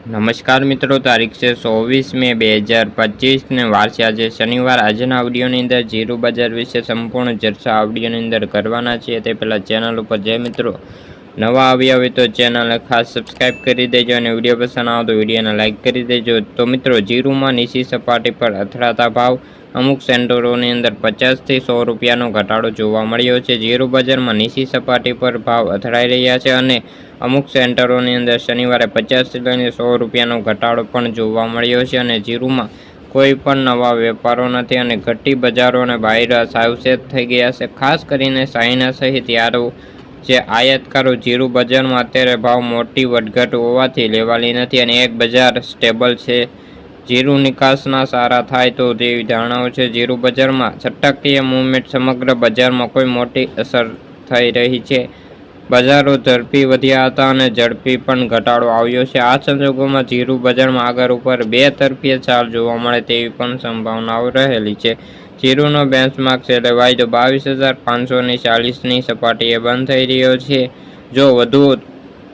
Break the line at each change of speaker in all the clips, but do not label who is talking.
નમસ્કાર મિત્રો, તારીખ છે ચોવીસ મે બે હજાર પચીસને વાર છે આજે શનિવાર. આજના આવડીઓની અંદર જીરું બજાર વિશે સંપૂર્ણ ચર્ચા આવડીઓની અંદર કરવાના છીએ. તે પહેલાં ચેનલ ઉપર જે મિત્રો. નવા આવ્યા હોય તો ચેનલને ખાસ સબસ્ક્રાઇબ કરી દેજો અને વીડિયો પસંદ આવે તો વિડીયોને લાઇક કરી દેજો. તો મિત્રો, જીરુમાં નીચી સપાટી પર અથડાતા ભાવ અમુક સેન્ટરોની અંદર પચાસથી સો રૂપિયાનો ઘટાડો જોવા મળ્યો છે. જીરુ બજારમાં નીચી સપાટી પર ભાવ અથડાઈ રહ્યા છે અને અમુક સેન્ટરોની અંદર શનિવારે પચાસથી લઈને સો રૂપિયાનો ઘટાડો પણ જોવા મળ્યો છે અને જીરુમાં કોઈ પણ નવા વેપારો નથી અને ઘટી બજારો અને બાયરા સાવચેત થઈ ગયા છે. ખાસ કરીને ચાઇના સહિત યારો જે આયાતકારો જીરું બજારમાં અત્યારે ભાવ મોટી વધઘટ હોવાથી લેવાલી નથી અને એક બજાર સ્ટેબલ છે. જીરું નિકાસના સારા થાય તો તેવી ધારણાઓ છે. જીરું બજારમાં છટકીય મૂવમેન્ટ સમગ્ર બજારમાં કોઈ મોટી અસર થઈ રહી છે. બજારો ઝડપી વધ્યા હતા અને ઝડપી પણ ઘટાડો આવ્યો છે. આ સંજોગોમાં જીરું બજારમાં આગળ ઉપર બે તરફીય ચાલ જોવા મળે તેવી પણ સંભાવનાઓ રહેલી છે. જીરુનો બેન્ચમાર્ક છેલ્લે વાયદો બાવીસ હજાર પાંચસોની ચાલીસની સપાટીએ બંધ થઈ રહ્યો છે. જો વધુ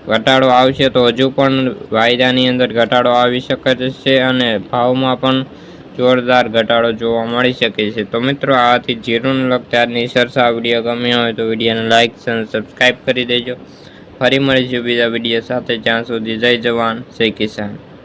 ઘટાડો આવશે તો હજુ પણ વાયદાની અંદર ઘટાડો આવી શકે છે અને ભાવમાં પણ જોરદાર ઘટાડો જોવા મળી શકે છે. તો મિત્રો, આથી જીરુને લગતા આજની ચર્ચા વીડિયો ગમ્યો હોય તો વિડીયોને લાઇક અને સબસ્ક્રાઈબ કરી દેજો. ફરી મળીશું બીજા વીડિયો સાથે. જ્યાં સુધી જય જવાન, જય કિસાન.